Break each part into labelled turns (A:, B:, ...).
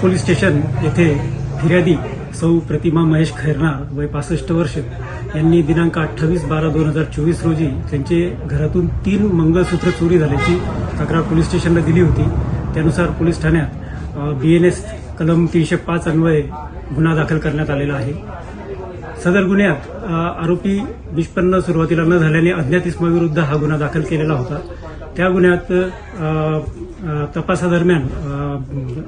A: Police station येथे फिर्यादी सौ प्रतिमा महेश खैरनार वय पासष्ट वर्ष. यांनी दिनांक अठ्ठावीस बारा दोन हजार चोवीस रोजी त्यांचे घरातून तीन मंगळसूत्र चोरी झाल्याची तक्रार पोलीस स्टेशनला दिली होती. त्यानुसार पोलीस ठाण्यात बीएनएस कलम तीनशे पाच अन्वये गुन्हा दाखल करण्यात आलेला आहे. सदर गुन्ह्यात आरोपी निष्पन्न सुरुवातीला न झाल्याने अज्ञात इसमाविरुद्ध हा गुन्हा दाखल केलेला होता. त्या गुन्ह्यात तपासादरम्यान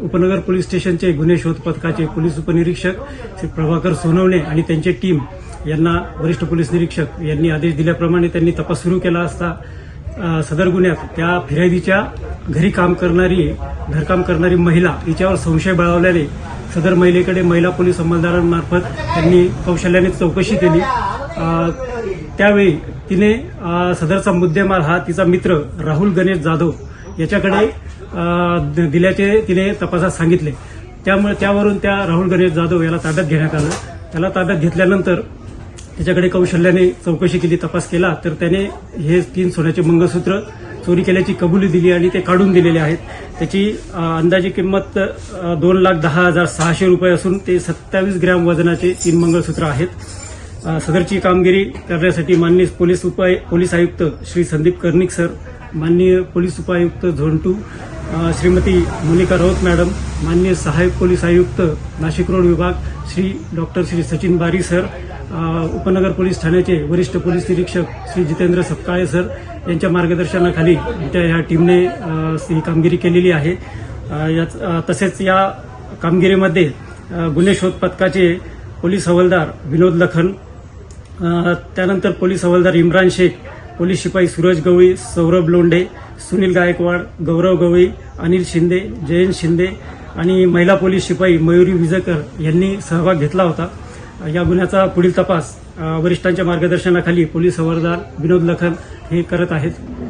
A: उपनगर पोलीस स्टेशनचे गुन्हे शोध पथकाचे पोलीस उपनिरीक्षक श्री प्रभाकर सोनवणे आणि त्यांची टीम यांना वरिष्ठ पोलीस निरीक्षक यांनी आदेश दिल्याप्रमाणे त्यांनी तपास सुरू केला असता सदर गुन्ह्यात त्या फिर्यादीच्या घरी काम करणारी घरकाम करणारी महिला हिच्यावर संशय बळावल्याने सदर महिलेकडे महिला पोलीस अंमलदारांमार्फत त्यांनी कौशल्याने चौकशी केली. त्यावेळी तिने सदरचा मुद्देमाल हा तिचा मित्र राहुल गणेश जाधव याच्याकडे द- दिल्याचे तिने तपासात सांगितले. त्यामुळे त्यावरून त्या राहुल गणेश जाधव याला ताब्यात घेण्यात आलं. त्याला ताब्यात घेतल्यानंतर त्याच्याकडे कौशल्याने चौकशी केली तपास केला तर त्याने हे तीन सोन्याचे मंगळसूत्र चोरी केल्याची कबुली दिली आणि ते काढून दिलेले आहेत. त्याची अंदाजे किंमत दोन लाख दहा हजार सहाशे रुपये असून ते सत्तावीस ग्रॅम वजनाचे तीन मंगळसूत्र आहेत. सदरची कामगिरी करण्यासाठी माननीय पोलीस उपाय पोलीस आयुक्त श्री संदीप कर्णिक सर माननीय पोलीस उपायुक्त zone two Shrimati Monika Raut madam माननीय सहाय्यक पोलीस आयुक्त नाशिक रोड विभाग श्री डॉक्टर श्री सचिन बारी सर उपनगर पोलीस ठाण्याचे वरिष्ठ पोलीस निरीक्षक श्री जितेंद्र सपकाळे सर यांच्या मार्गदर्शनाखाली त्या ह्या टीमने ही कामगिरी केलेली आहे. याच तसेच या कामगिरीमध्ये गुन्हे शोध पथकाचे पोलीस हवालदार विनोद लखन त्यानंतर पोलीस हवालदार इम्रान शेख पोलीस शिपाई सूरज गवई सौरभ लोंढे सुनील गायकवाड गौरव गवई अनिल शिंदे जयंत शिंदे आणि महिला पोलीस शिपाई मयुरी विजकर यांनी सहभाग घेतला होता. या गुन्ह्याचा पुढील तपास वरिष्ठांच्या मार्गदर्शनाखाली पोलीस हवालदार विनोद लखन हे करत आहेत.